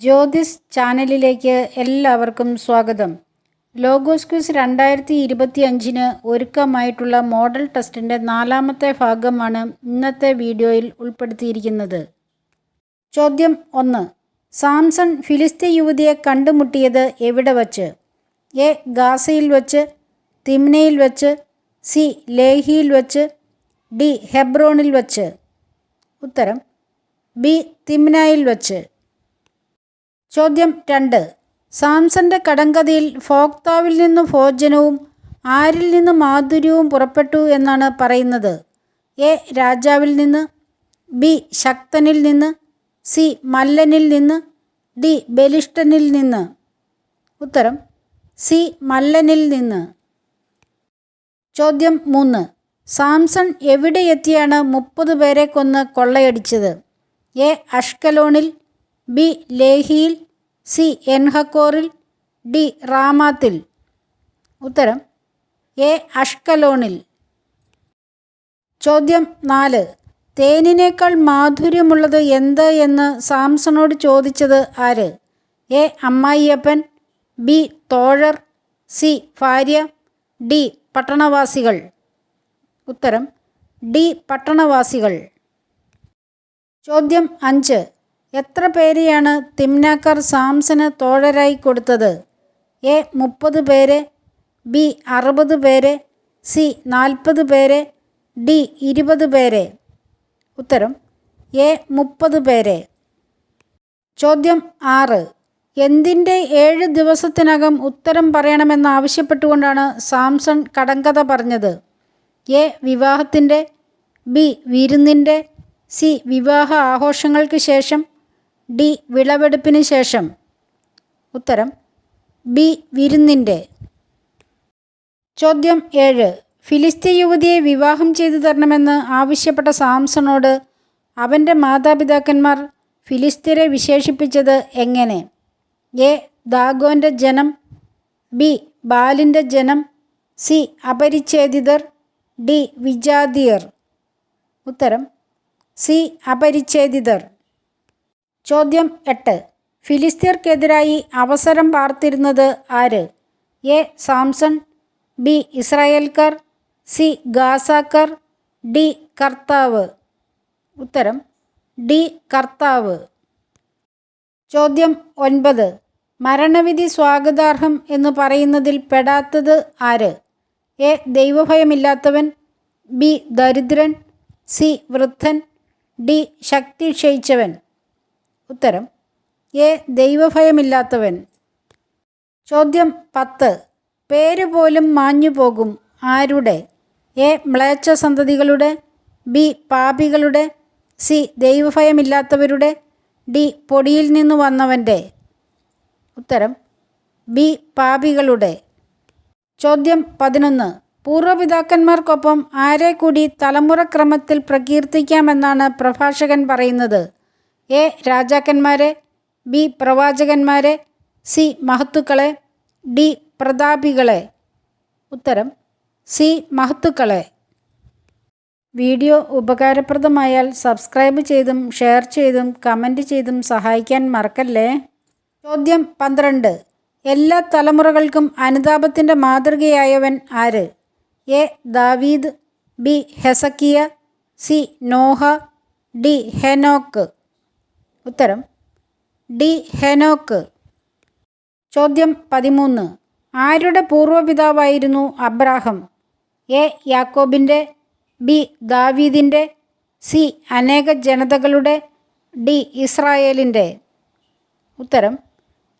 ജ്യോതിസ് ചാനലിലേക്ക് എല്ലാവർക്കും സ്വാഗതം. ലോഗോസ് ക്വിസ് രണ്ടായിരത്തി ഇരുപത്തി അഞ്ചിന് ഒരുക്കമായിട്ടുള്ള മോഡൽ ടെസ്റ്റിന്റെ നാലാമത്തെ ഭാഗമാണ് ഇന്നത്തെ വീഡിയോയിൽ ഉൾപ്പെടുത്തിയിരിക്കുന്നത്. ചോദ്യം ഒന്ന്. സാംസൺ ഫിലിസ്തീൻ യുവതിയെ കണ്ടുമുട്ടിയത് എവിടെ വച്ച്? എ. ഗാസയിൽ വച്ച് തിമ്നയിൽ വച്ച് സി. ലേഹിയിൽ വച്ച് ഡി. ഹെബ്രോണിൽ വച്ച്. ഉത്തരം. ബി. തിമ്നായിൽ വച്ച്. ചോദ്യം രണ്ട്. സാംസന്റെ കടങ്കഥയിൽ ഫോക്താവിൽ നിന്ന് ഭോജനവും ആരിൽ നിന്ന് മാധുര്യവും പുറപ്പെട്ടു എന്നാണ് പറയുന്നത്. എ. രാജാവിൽ നിന്ന് ബി. ശക്തനിൽ നിന്ന് സി. മല്ലനിൽ നിന്ന് ഡി. ബലിഷ്ഠനിൽ നിന്ന്. ഉത്തരം സി. മല്ലനിൽ നിന്ന്. ചോദ്യം മൂന്ന്. സാംസൺ എവിടെ എത്തിയാണ് മുപ്പത് പേരെ കൊന്ന് കൊള്ളയടിച്ചത്? എ. അഷ്കലോണിൽ ബി. ലേഹിയിൽ സി എൻഹക്കോറിൽ ഡി റാമാത്തിൽ. ഉത്തരം എ അഷ്കലോണിൽ. ചോദ്യം നാല് തേനിനേക്കാൾ മാധുര്യമുള്ളത് എന്ത് എന്ന് സാംസണോട് ചോദിച്ചത് ആര്? എ അമ്മായിയപ്പൻ ബി തോഴർ സി ഭാര്യ ഡി പട്ടണവാസികൾ. ഉത്തരം ഡി പട്ടണവാസികൾ. ചോദ്യം അഞ്ച് എത്ര പേരെയാണ് തിമ്നാക്കർ സാംസന് തോഴരായി കൊടുത്തത്? എ മുപ്പത് പേര് ബി അറുപത് പേര് സി നാൽപ്പത് പേര് ഡി ഇരുപത് പേരെ. ഉത്തരം എ മുപ്പത് പേരെ. ചോദ്യം ആറ്. എന്തിന്റെ ഏഴ് ദിവസത്തിനകം ഉത്തരം പറയണമെന്നാവശ്യപ്പെട്ടുകൊണ്ടാണ് സാംസൺ കടങ്കഥ പറഞ്ഞത്? എ വിവാഹത്തിന്റെ ബി വിരുന്നിന്റെ സി വിവാഹ ആഘോഷങ്ങൾക്ക് ശേഷം ഡി വിളവെടുപ്പിന് ശേഷം. ഉത്തരം ബി വിരുന്നിന്റെ. ചോദ്യം ഏഴ് ഫിലിസ്തീ യുവതിയെ വിവാഹം ചെയ്തു തരണമെന്ന് ആവശ്യപ്പെട്ട സാംസണോട് അവന്റെ മാതാപിതാക്കന്മാർ ഫിലിസ്തീനെ വിശേഷിപ്പിച്ചത് എങ്ങനെ? എ ദാഗോന്റെ ജനം. ബി ബാലിന്റെ ജനം. സി അപരിച്ഛേദിതർ. ഡി വിജാതിയർ. ഉത്തരം സി അപരിച്ഛേദിതർ. ചോദ്യം എട്ട്. ഫിലിസ്തീർക്കെതിരായി അവസരം പാർത്തിരുന്നത് ആര്? എ. Samson B. ഇസ്രായേൽക്കാർ സി. ഗാസാക്കർ ഡി. കർത്താവ്. ഉത്തരം ഡി. കർത്താവ്. ചോദ്യം ഒൻപത്. മരണവിധി സ്വാഗതാർഹം എന്ന് പറയുന്നതിൽ പെടാത്തത് ആര്? എ. ദൈവഭയമില്ലാത്തവൻ ബി. ദരിദ്രൻ സി. വൃദ്ധൻ ഡി. ശക്തി ക്ഷയിച്ചവൻ. ഉത്തരം എ ദൈവഭയമില്ലാത്തവൻ. ചോദ്യം പത്ത് പേര് പോലും മാഞ്ഞു പോകും ആരുടെ? എ മ്ലേച്ഛ സന്തതികളുടെ ബി പാപികളുടെ സി ദൈവഭയമില്ലാത്തവരുടെ ഡി പൊടിയിൽ നിന്ന് വന്നവന്റെ. ഉത്തരം ബി പാപികളുടെ. ചോദ്യം പതിനൊന്ന് പൂർവപിതാക്കന്മാർക്കൊപ്പം ആരെ കൂടി തലമുറക്രമത്തിൽ പ്രകീർത്തിക്കാമെന്നാണ് പ്രഭാഷകൻ പറയുന്നത്? എ രാജാക്കന്മാരെ ബി പ്രവാചകന്മാരെ സി മഹത്തുക്കളെ ഡി പ്രതാപികളെ. ഉത്തരം സി മഹത്തുക്കളെ. വീഡിയോ ഉപകാരപ്രദമായാൽ സബ്സ്ക്രൈബ് ചെയ്തും ഷെയർ ചെയ്തും കമന്റ് ചെയ്തും സഹായിക്കാൻ മറക്കല്ലേ? ചോദ്യം പന്ത്രണ്ട്. എല്ലാ തലമുറകൾക്കും അനുതാപത്തിന്റെ മാതൃകയായവൻ ആര്? എ ദാവീദ് ബി ഹെസക്കിയ സി നോഹ ഡി ഹെനോക്ക്. ഉത്തരം ഡി ഹെനോക്ക്. ചോദ്യം പതിമൂന്ന്. ആരുടെ പൂർവപിതാവായിരുന്നു അബ്രാഹം? എ യാക്കോബിന്റെ ബി ദാവീദിന്റെ സി അനേക ജനതകളുടെ ഡി ഇസ്രായേലിന്റെ. ഉത്തരം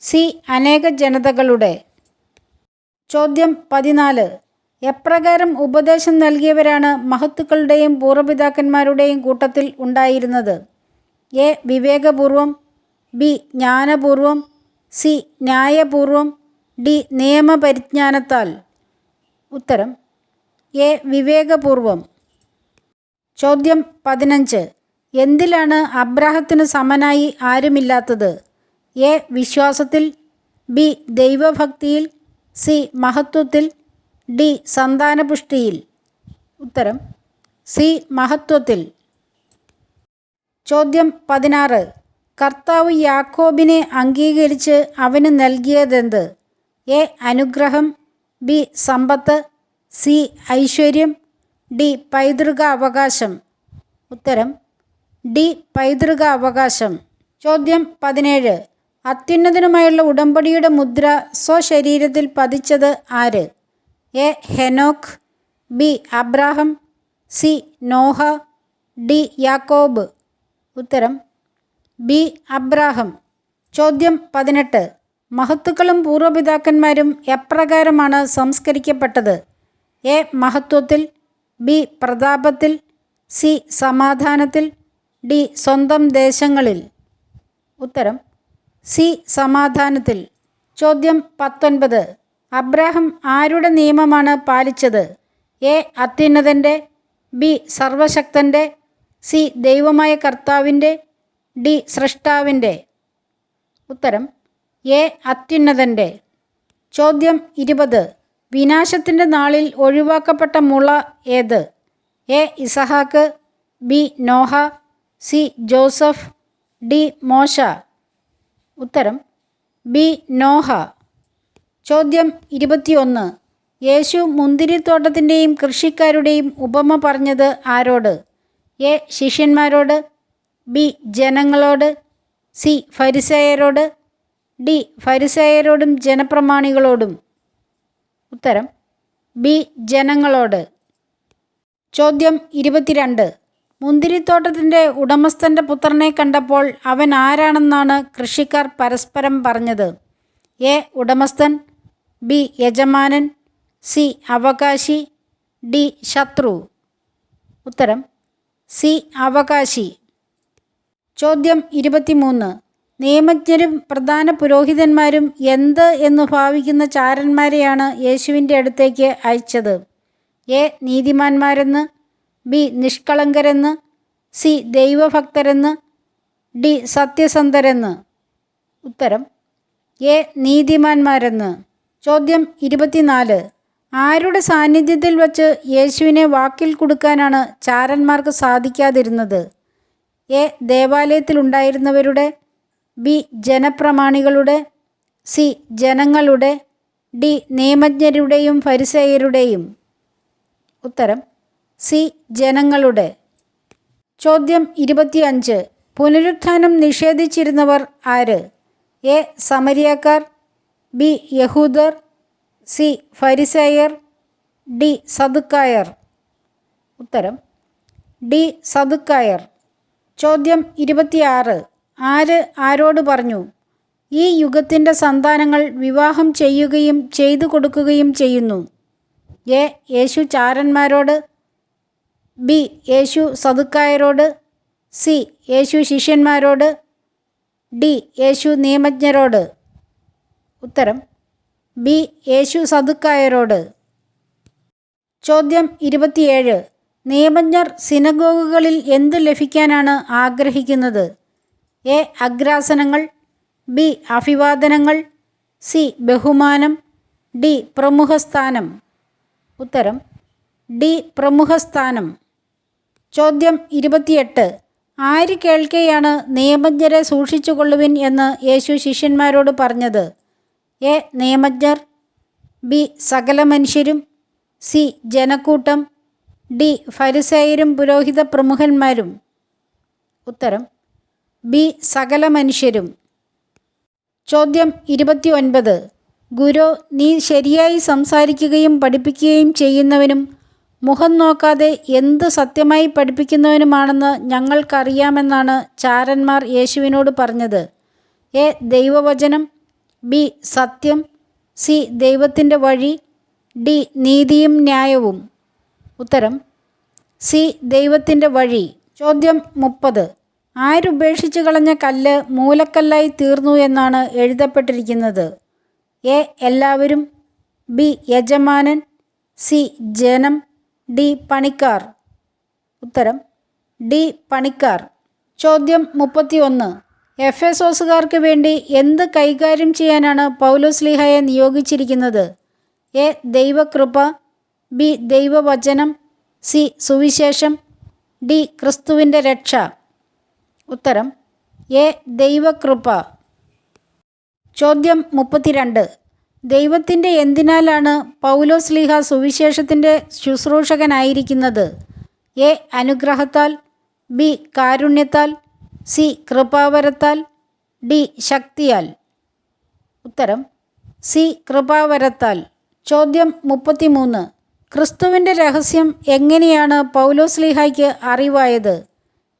സി അനേക ജനതകളുടെ. ചോദ്യം പതിനാല്. എപ്രകാരം ഉപദേശം നൽകിയവരാണ് മഹത്തുക്കളുടെയും പൂർവപിതാക്കന്മാരുടെയും കൂട്ടത്തിൽ ഉണ്ടായിരുന്നത്? എ വിവേകപൂർവം ബി ജ്ഞാനപൂർവം സി ന്യായപൂർവം ഡി നിയമപരിജ്ഞാനത്താൽ. ഉത്തരം എ വിവേകപൂർവം. ചോദ്യം പതിനഞ്ച്. എന്തിലാണ് അബ്രാഹത്തിന് സമനായി ആരുമില്ലാത്തത്? എ വിശ്വാസത്തിൽ ബി ദൈവഭക്തിയിൽ സി മഹത്വത്തിൽ ഡി സന്താനപുഷ്ടിയിൽ. ഉത്തരം സി മഹത്വത്തിൽ. ചോദ്യം പതിനാറ്. കർത്താവ് യാക്കോബിനെ അംഗീകരിച്ച് അവന് നൽകിയതെന്ത്? എ. അനുഗ്രഹം ബി. സമ്പത്ത് സി. ഐശ്വര്യം ഡി. പൈതൃക അവകാശം ഉത്തരം ഡി. പൈതൃക അവകാശം ചോദ്യം പതിനേഴ്. അത്യുന്നതനുമായുള്ള ഉടമ്പടിയുടെ മുദ്ര സ്വശരീരത്തിൽ പതിച്ചത് ആര്? A. ഹെനോക്ക് B. Abraham C. Noah D. യാക്കോബ്. ഉത്തരം ബി. അബ്രാഹം. ചോദ്യം പതിനെട്ട്. മഹത്തുക്കളും പൂർവപിതാക്കന്മാരും എപ്രകാരമാണ് സംസ്കരിക്കപ്പെട്ടത്? എ. മഹത്വത്തിൽ ബി. പ്രതാപത്തിൽ സി. സമാധാനത്തിൽ ഡി. സ്വന്തം ദേശങ്ങളിൽ. ഉത്തരം സി. സമാധാനത്തിൽ. ചോദ്യം പത്തൊൻപത്. അബ്രാഹം ആരുടെ നിയമമാണ് പാലിച്ചത്? എ. അത്യുന്നതന്റെ ബി. സർവശക്തന്റെ സി ദൈവമായ കർത്താവിന്റെ ഡി സ്രഷ്ടാവിന്റെ. ഉത്തരം എ അത്യുന്നതന്റെ. ചോദ്യം ഇരുപത് വിനാശത്തിന്റെ നാളിൽ ഒഴിവാക്കപ്പെട്ട മുള ഏത്? A Izahaak B Noah C Joseph D മോശ. ഉത്തരം ബി നോഹ. ചോദ്യം ഇരുപത്തിയൊന്ന് യേശു മുന്തിരിത്തോട്ടത്തിന്റെയും കൃഷിക്കാരുടെയും ഉപമ പറഞ്ഞത് ആരോട്? എ ശിഷ്യന്മാരോട് ബി ജനങ്ങളോട് സി ഫരിസയരോട് ഡി ഫരിസയരോടും ജനപ്രമാണികളോടും. ഉത്തരം ബി ജനങ്ങളോട്. ചോദ്യം ഇരുപത്തിരണ്ട്. മുന്തിരിത്തോട്ടത്തിന്റെ ഉടമസ്ഥന്റെ പുത്രനെ കണ്ടപ്പോൾ അവൻ ആരാണെന്നാണ് കൃഷിക്കാർ പരസ്പരം പറഞ്ഞത്? എ ഉടമസ്ഥൻ ബി യജമാനൻ സി അവകാശി ഡി ശത്രു. ഉത്തരം സി അവകാശി. ചോദ്യം ഇരുപത്തിമൂന്ന്. നിയമജ്ഞരും പ്രധാന പുരോഹിതന്മാരും എന്ത് എന്ന് ഭാവിക്കുന്ന ചാരന്മാരെയാണ് യേശുവിന്റെ അടുത്തേക്ക് അയച്ചത്. എ. നീതിമാന്മാരെന്ന് ബി. നിഷ്കളങ്കരെന്ന് സി. ദൈവഭക്തരെന്ന് ഡി. സത്യസന്ധരെന്ന്. ഉത്തരം എ. നീതിമാന്മാരെന്ന്. ചോദ്യം ഇരുപത്തിനാല്. ആരുടെ സാന്നിധ്യത്തിൽ വച്ച് യേശുവിനെ വാക്കിൽ കൊടുക്കാനാണ് ചാരന്മാർക്ക് സാധിക്കാതിരുന്നത്? എ. ദേവാലയത്തിലുണ്ടായിരുന്നവരുടെ ബി. ജനപ്രമാണികളുടെ സി. ജനങ്ങളുടെ ഡി. നിയമജ്ഞരുടെയും ഫരിസേയരുടെയും. ഉത്തരം സി. ജനങ്ങളുടെ. ചോദ്യം ഇരുപത്തിയഞ്ച്. പുനരുത്ഥാനം നിഷേധിച്ചിരുന്നവർ ആര്? എ. സമരിയക്കാർ ബി. യഹൂദർ സി ഫരിസയർ ഡി സദുക്കായർ. ഉത്തരം ഡി സദുക്കായർ. ചോദ്യം ഇരുപത്തിയാറ്. ആര് ആരോട് പറഞ്ഞു? ഈ യുഗത്തിന്റെ സന്താനങ്ങൾ വിവാഹം ചെയ്യുകയും ചെയ്തു കൊടുക്കുകയും ചെയ്യുന്നു. എ യേശു ചാരന്മാരോട് ബി യേശു സദുക്കായരോട് സി യേശു ശിഷ്യന്മാരോട് ഡി യേശു നിയമജ്ഞരോട്. ഉത്തരം ബി യേശു സദുക്കായരോട്. ചോദ്യം ഇരുപത്തിയേഴ്. നിയമജ്ഞർ സിനഗോഗുകളിൽ എന്ത് ലഭിക്കാനാണ് ആഗ്രഹിക്കുന്നത്? എ. അഗ്രാസനങ്ങൾ ബി. അഭിവാദനങ്ങൾ സി. ബഹുമാനം ഡി. പ്രമുഖ സ്ഥാനം ഉത്തരം ഡി. പ്രമുഖ സ്ഥാനം ചോദ്യം ഇരുപത്തിയെട്ട്. ആര് കേൾക്കെയാണ് നിയമജ്ഞരെ സൂക്ഷിച്ചുകൊള്ളുവിൻ എന്ന് യേശു ശിഷ്യന്മാരോട് പറഞ്ഞത്? എ. നിയമജ്ഞർ ബി. സകല മനുഷ്യരും സി. ജനക്കൂട്ടം ഡി. ഫരിസേയരും പുരോഹിത പ്രമുഖന്മാരും. ഉത്തരം ബി. സകല മനുഷ്യരും ചോദ്യം ഇരുപത്തി ഒൻപത് ഗുരു നീ ശരിയായി സംസാരിക്കുകയും പഠിപ്പിക്കുകയും ചെയ്യുന്നവനും മുഖം നോക്കാതെ എന്ത് സത്യമായി പഠിപ്പിക്കുന്നവനുമാണെന്ന് ഞങ്ങൾക്കറിയാമെന്നാണ് ചാരന്മാർ യേശുവിനോട് പറഞ്ഞത്. എ. ദൈവവചനം ബി സത്യം സി ദൈവത്തിന്റെ വഴി ഡി നീതിയും ന്യായവും. ഉത്തരം സി ദൈവത്തിന്റെ വഴി. ചോദ്യം മുപ്പത്. ആരുപേക്ഷിച്ചു കളഞ്ഞ കല്ല് മൂലക്കല്ലായി തീർന്നു എന്നാണ് എഴുതപ്പെട്ടിരിക്കുന്നത്. എ എല്ലാവരും ബി യജമാനൻ സി ജനം ഡി പണിക്കാർ. ഉത്തരം ഡി പണിക്കാർ. ചോദ്യം മുപ്പത്തി ഒന്ന് എഫ് എസോസുകാർക്ക് വേണ്ടി എന്ത് കൈകാര്യം ചെയ്യാനാണ് പൗലോസ് പൗലോസ്ലിഹയെ നിയോഗിച്ചിരിക്കുന്നത്? എ. ദൈവകൃപ ബി. ദൈവവചനം സി. സുവിശേഷം ഡി. ക്രിസ്തുവിന്റെ രക്ഷ. ഉത്തരം എ. ദൈവകൃപ. ചോദ്യം മുപ്പത്തിരണ്ട്. ദൈവത്തിന്റെ എന്തിനാലാണ് പൗലോസ് ലീഹ സുവിശേഷത്തിന്റെ ശുശ്രൂഷകനായിരിക്കുന്നത്? എ. അനുഗ്രഹത്താൽ ബി. കാരുണ്യത്താൽ സി കൃപാവരത്താൽ ഡി ശക്തിയാൽ. ഉത്തരം സി കൃപാവരത്താൽ. ചോദ്യം മുപ്പത്തിമൂന്ന്. ക്രിസ്തുവിന്റെ രഹസ്യം എങ്ങനെയാണ് പൗലോസ് ലീഹായ്ക്ക് അറിവായത്?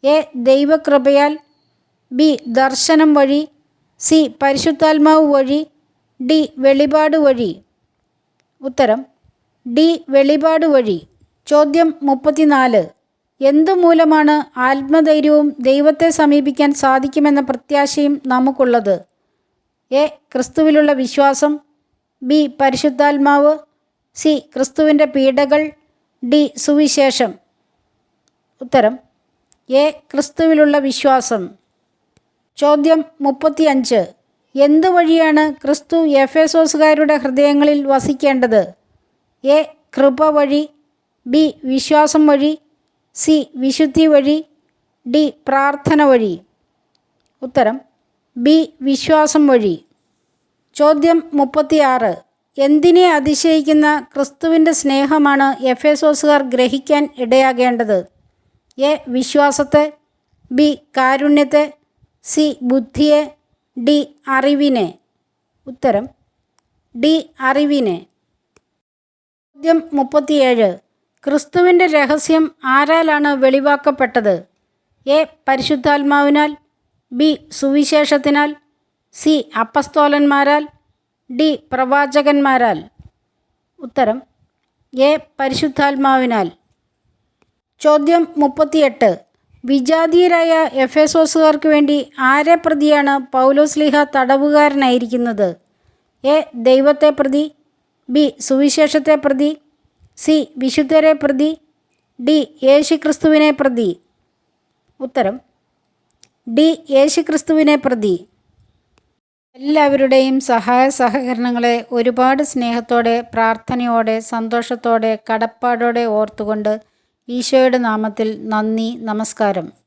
എ. ദൈവകൃപയാൽ ബി. ദർശനം വഴി സി. പരിശുദ്ധാത്മാവ് വഴി ഡി. വെളിപാട് വഴി. ഉത്തരം ഡി. വെളിപാട് വഴി. ചോദ്യം മുപ്പത്തിനാല്. എന്തുമൂലമാണ് ആത്മധൈര്യവും ദൈവത്തെ സമീപിക്കാൻ സാധിക്കുമെന്ന പ്രത്യാശയും നമുക്കുള്ളത്? എ. ക്രിസ്തുവിലുള്ള വിശ്വാസം. ബി. പരിശുദ്ധാത്മാവ്. സി. ക്രിസ്തുവിന്റെ പീഡകൾ. ഡി. സുവിശേഷം. ഉത്തരം. എ. ക്രിസ്തുവിലുള്ള വിശ്വാസം. ചോദ്യം മുപ്പത്തിയഞ്ച്. എന്തു എന്തുവഴിയാണ് ക്രിസ്തു എഫേസോസുകാരുടെ ഹൃദയങ്ങളിൽ വസിക്കേണ്ടത്? എ. കൃപ വഴി. ബി. വിശ്വാസം വഴി. സി വിശുദ്ധി വഴി ഡി പ്രാർത്ഥന വഴി. ഉത്തരം ബി വിശ്വാസം വഴി. ചോദ്യം മുപ്പത്തിയാറ്. എന്തിനെ അതിശയിക്കുന്ന ക്രിസ്തുവിന്റെ സ്നേഹമാണ് എഫേസോസുകാർ ഗ്രഹിക്കാൻ ഇടയാകേണ്ടത്? എ വിശ്വാസത്തെ ബി കാരുണ്യത്തെ സി ബുദ്ധിയെ ഡി അറിവിനെ. ഉത്തരം ഡി അറിവിനെ. ചോദ്യം മുപ്പത്തിയേഴ്. ക്രിസ്തുവിന്റെ രഹസ്യം ആരാലാണ് വെളിവാക്കപ്പെട്ടത്? എ. പരിശുദ്ധാത്മാവിനാൽ ബി. സുവിശേഷത്തിനാൽ സി. അപ്പസ്തോലന്മാരാൽ ഡി. പ്രവാചകന്മാരാൽ. ഉത്തരം എ. പരിശുദ്ധാത്മാവിനാൽ. ചോദ്യം മുപ്പത്തിയെട്ട്. വിജാതീയരായ എഫേസോസുകാർക്ക് വേണ്ടി ആരെ പ്രതിയാണ് പൗലോസ്ലിഹ തടവുകാരനായിരിക്കുന്നത്? എ. ദൈവത്തെ പ്രതി ബി. സുവിശേഷത്തെ പ്രതി സി. വിശുദ്ധരെ പ്രതി. ഡി. യേശുക്രിസ്തുവിനെ പ്രതി. ഉത്തരം. ഡി. യേശുക്രിസ്തുവിനെ പ്രതി. എല്ലാവരുടെയും സഹായ സഹകരണങ്ങളെ ഒരുപാട് സ്നേഹത്തോടെ പ്രാർത്ഥനയോടെ സന്തോഷത്തോടെ കടപ്പാടോടെ ഓർത്തുകൊണ്ട് ഈശോയുടെ നാമത്തിൽ നന്ദി നമസ്കാരം.